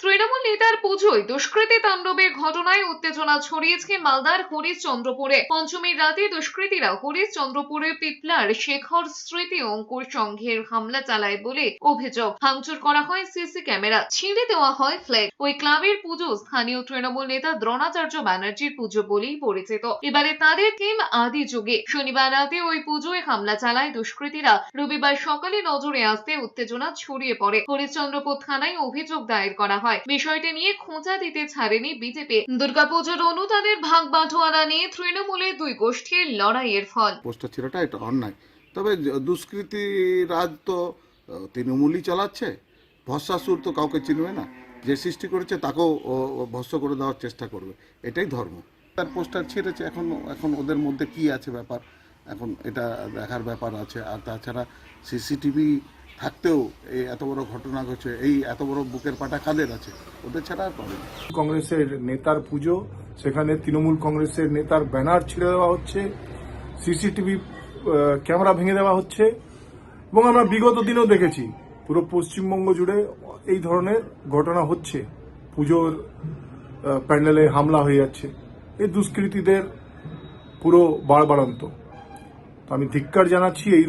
তৃণমূল নেতার পুজোয় দুষ্কৃতী তাণ্ডবের ঘটনায় উত্তেজনা ছড়িয়েছে মালদার হরিশ্চন্দ্রপুরে। পঞ্চমীর রাতে দুষ্কৃতীরা হরিশ্চন্দ্রপুরে পিপলার শেখর স্মৃতি অঙ্কুর সংঘের হামলা চালায় বলে অভিযোগ। ভাঙচুর করা হয় সিসি ক্যামেরা, ছিঁড়ে দেওয়া হয় ফ্ল্যাগ। ওই ক্লাবের পুজো স্থানীয় তৃণমূল নেতা দ্রোণাচার্য ব্যানার্জির পুজো বলেই পরিচিত। এবারে তাদের টিম আদি যুগে। শনিবার রাতে ওই পুজোয় হামলা চালায় দুষ্কৃতীরা। রবিবার সকালে নজরে আসতে উত্তেজনা ছড়িয়ে পড়ে। হরিশ্চন্দ্রপুর থানায় অভিযোগ দায়ের করা হয়। বিষয়টি নিয়ে খোঁচা দিতে ছাড়েনি বিজেপি। দুর্গাপুজোর অনুদানের ভাগ বাঁটোয়ারা নিয়ে তৃণমূলের দুই গোষ্ঠীর লড়াইয়ের ফল। পোস্টার ছিঁড়াটা এটা অন্যায়। তবে দুষ্কৃতী রাজ তো তৃণমূলই চালাচ্ছে। ভস্মাসুর তো কাউকে চিনবে না। যে সৃষ্টি করেছে তাকেও ভস্ম করে দেওয়ার চেষ্টা করবে। এটাই ধর্ম। তার পোস্টার ছেড়েছে। এখন এখন ওদের মধ্যে কি আছে ব্যাপার? এখন এটা দেখার ব্যাপার আছে। আর তাছাড়া সিসিটিভি থাকতেও এই এত বড় ঘটনা ঘটছে, এই এত বড় বুকের পাটা কাদের আছে? ওদের ছাড়া আর পাবে কংগ্রেসের নেতার পুজো, সেখানে তৃণমূল কংগ্রেসের নেতার ব্যানার ছিঁড়ে দেওয়া হচ্ছে, সিসিটিভি ক্যামেরা ভেঙে দেওয়া হচ্ছে, এবং আমরা বিগত দিনেও দেখেছি, পুরো পশ্চিমবঙ্গ জুড়ে এই ধরনের ঘটনা হচ্ছে। পুজোর প্যান্ডেলে হামলা হয়ে যাচ্ছে। এই দুষ্কৃতীদের পুরো বাড়বাড়ন্ত। আমি ধিক্কার জানাচ্ছি এই